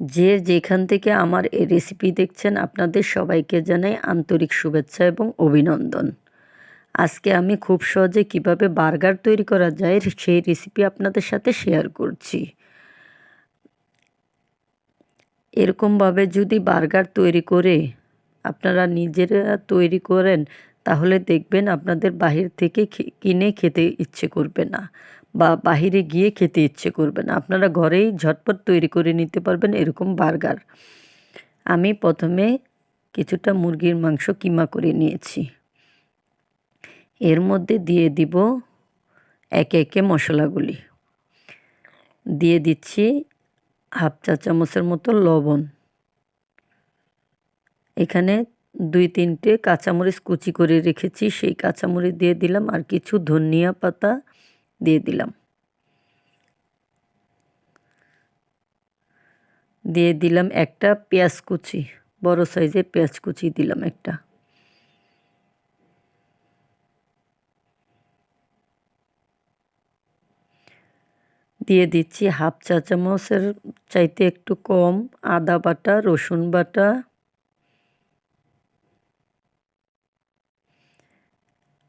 যে যেখান থেকে আমার এই রেসিপি দেখছেন, আপনাদের সবাইকে জানাই আন্তরিক শুভেচ্ছা এবং অভিনন্দন। আজকে আমি খুব সহজে কীভাবে বার্গার তৈরি করা যায়, সেই রেসিপি আপনাদের সাথে শেয়ার করছি। এরকমভাবে যদি বার্গার তৈরি করে আপনারা নিজেরা তৈরি করেন, তাহলে দেখবেন আপনাদের বাহির থেকে কিনে খেতে ইচ্ছে করবে না। বা বাহিরে গিয়ে খেতে ইচ্ছে করবে না। আপনারা ঘরেই ঝটপট তৈরি করে নিতে পারবেন এরকম বার্গার। আমি প্রথমে কিছুটা মুরগির মাংস কিমা করে নিয়েছি। এর মধ্যে দিয়ে দিব একে একে মশলাগুলি। দিয়ে দিচ্ছি হাফ চা চামচের মতো লবণ। এখানে দুই তিনটে কাঁচামরিচ কুচি করে রেখেছি। সেই কাঁচামরিচ দিয়ে দিলাম আর কিছু ধনিয়া পাতা দিয়ে দিলাম। দিয়ে দিলাম একটা পেঁয়াজ কুচি, বড় সাইজের পেঁয়াজ কুচি দিলাম একটা। দিয়ে দিচ্ছি হাফ চা চামচের চাইতে একটু কম আদা বাটা, রসুন বাটা।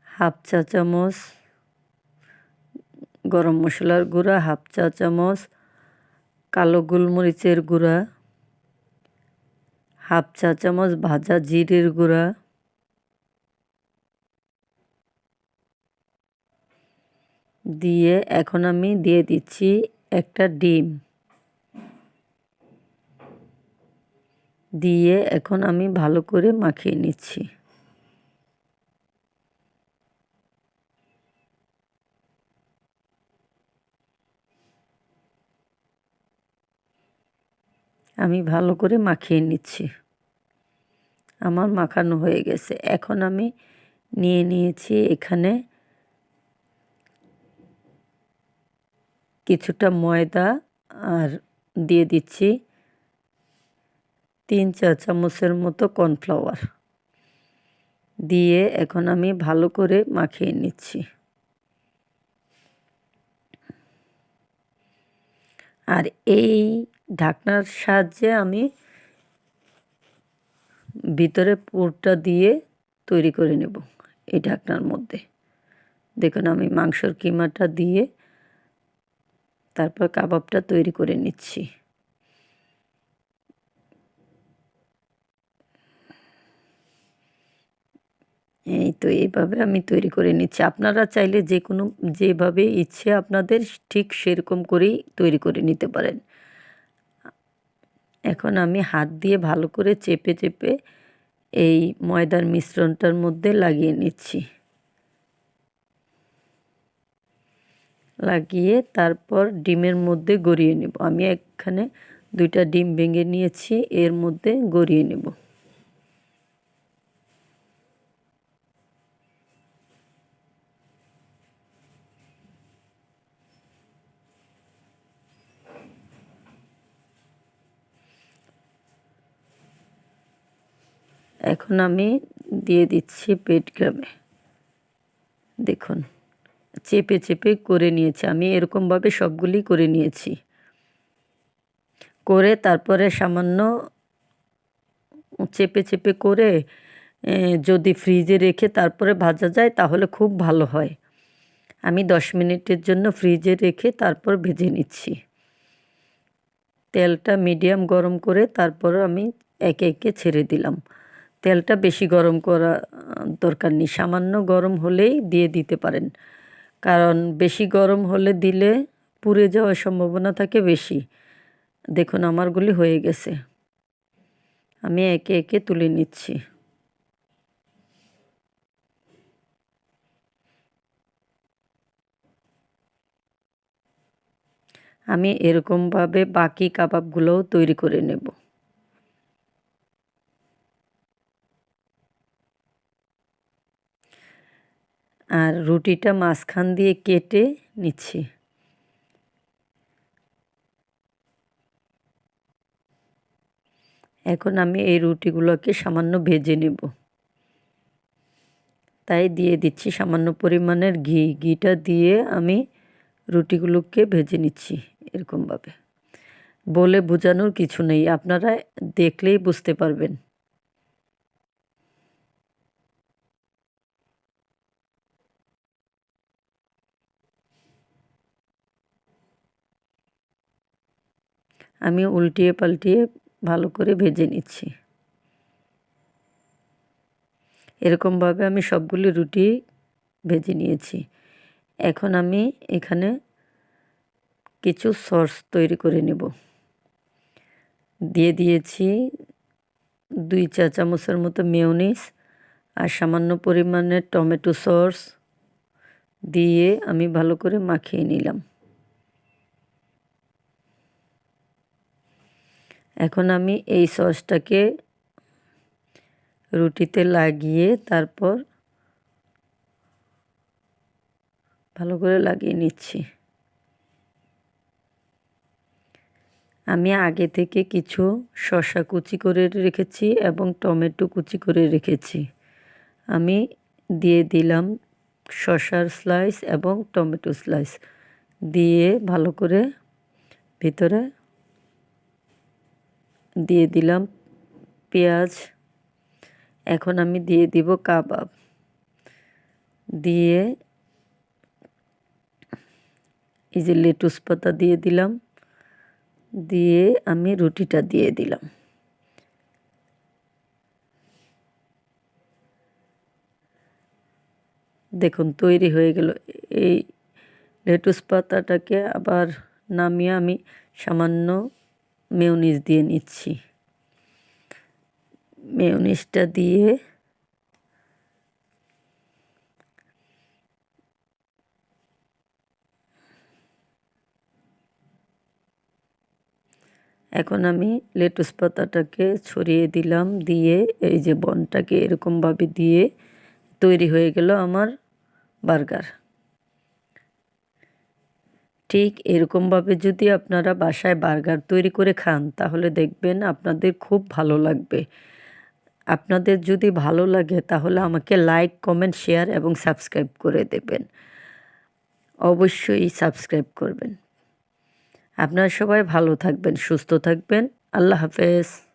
হাফ চা চামচ গরম মশলার গুঁড়া, হাফ চা চামচ, কালো গোলমরিচের গুঁড়া, হাফ চা চামচ ভাজা জিরের গুঁড়া, দিয়ে এখন আমি দিয়ে দিচ্ছি একটা ডিম। দিয়ে এখন আমি ভালো করে মাখিয়ে নিচ্ছি। আমি ভালো করে মাখিয়ে নিচ্ছি। আমার মাখানো হয়ে গেছে। এখন আমি নিয়ে নিয়েছি এখানে কিছুটা ময়দা আর দিয়ে দিচ্ছি তিন চা চামচের মতো কর্নফ্লাওয়ার। দিয়ে এখন আমি ভালো করে মাখিয়ে নিচ্ছি। আর এই ঢাকনার সাহায্যে আমি ভিতরে পুরটা দিয়ে তৈরি করে নেব এই ঢাকনার মধ্যে। দেখুন, আমি মাংসর কিমাটা দিয়ে তারপর কাবাবটা তৈরি করে নিচ্ছি। এই তো এইভাবে আমি তৈরি করে নিচ্ছি। আপনারা চাইলে যে কোনো, যেভাবে ইচ্ছে আপনাদের ঠিক সেরকম করেই তৈরি করে নিতে পারেন। এখন আমি হাত দিয়ে ভালো করে চেপে চেপে এই ময়দার মিশ্রণটার মধ্যে লাগিয়ে নিচ্ছি। লাগিয়ে তারপর ডিমের মধ্যে গড়িয়ে নেব। আমি এখানে দুইটা ডিম ভেঙে নিয়েছি, এর মধ্যে গড়িয়ে নেব। এখন আমি দিয়ে দিচ্ছি গ্রামে। দেখুন, চেপে চেপে করে নিয়েছি। আমি এরকমভাবে সবগুলি করে নিয়েছি। করে তারপরে সামান্য চেপে চেপে করে যদি ফ্রিজে রেখে তারপরে ভাজা যায় তাহলে খুব ভালো হয়। আমি দশ মিনিটের জন্য ফ্রিজে রেখে তারপর ভেজে নিচ্ছি। তেলটা মিডিয়াম গরম করে তারপর আমি একে একে ছেড়ে দিলাম। তেলটা বেশি গরম করা দরকার নেই। সামান্য গরম হলেই দিয়ে দিতে পারেন। কারণ বেশি গরম হলে দিলে পুড়ে যাওয়ার সম্ভাবনা থাকে বেশি। দেখুন, আমারগুলি হয়ে গেছে। আমি একে একে তুলে নিচ্ছি। আমি এরকমভাবে বাকি কাবাবগুলোও তৈরি করে নেব। আর রুটিটা মাঝখান দিয়ে কেটে নিচ্ছি। এখন আমি এই রুটিগুলোকে সামান্য ভেজে নেব। তাই দিয়ে দিচ্ছি সামান্য পরিমাণের ঘি। ঘিটা দিয়ে আমি রুটিগুলোকে ভেজে নিচ্ছি এরকমভাবে। বলে বোঝানোর কিছু নেই, আপনারা দেখলেই বুঝতে পারবেন। আমি উল্টিয়ে পাল্টিয়ে ভালো করে ভেজে নিচ্ছি। এরকমভাবে আমি সবগুলি রুটি ভেজে নিয়েছি। এখন আমি এখানে কিছু সস তৈরি করে নেব। দিয়ে দিয়েছি দুই চা চামচের মতো মেয়নিস আর সামান্য পরিমাণে টমেটো সস দিয়ে আমি ভালো করে মাখিয়ে নিলাম। এখন আমি এই সসটাকে রুটিতে লাগিয়ে তারপর ভালো করে লাগিয়ে নিচ্ছি। আমি আগে থেকে কিছু শসা কুচি করে রেখেছি এবং টমেটো কুচি করে রেখেছি। আমি দিয়ে দিলাম শসার স্লাইস এবং টমেটো স্লাইস দিয়ে ভালো করে ভিতরে দিয়ে দিলাম পেঁয়াজ। এখন আমি দিয়ে দিব কাবাব। দিয়ে এই যে লেটুস পাতা দিয়ে দিলাম। দিয়ে আমি রুটিটা দিয়ে দিলাম। দেখুন, তৈরি হয়ে গেল। এই লেটুস পাতাটাকে আবার নামিয়ে আমি সামান্য মেয়নিজ দিয়ে নিচ্ছি। মেয়নিজটা দিয়ে এখন আমি লেটুস পাতাটাকে ছড়িয়ে দিলাম, দিয়ে এই যে বনটাকে এরকমভাবে দিয়ে তৈরি হয়ে গেল আমার বার্গার। ঠিক এরকমভাবে যদি আপনারা বাসায় বার্গার তৈরি করে খান, তাহলে দেখবেন আপনাদের খুব ভালো লাগবে। আপনাদের যদি ভালো লাগে, তাহলে আমাকে লাইক, কমেন্ট, শেয়ার এবং সাবস্ক্রাইব করে দেবেন। অবশ্যই সাবস্ক্রাইব করবেন। আপনারা সবাই ভালো থাকবেন, সুস্থ থাকবেন। আল্লাহ হাফেজ।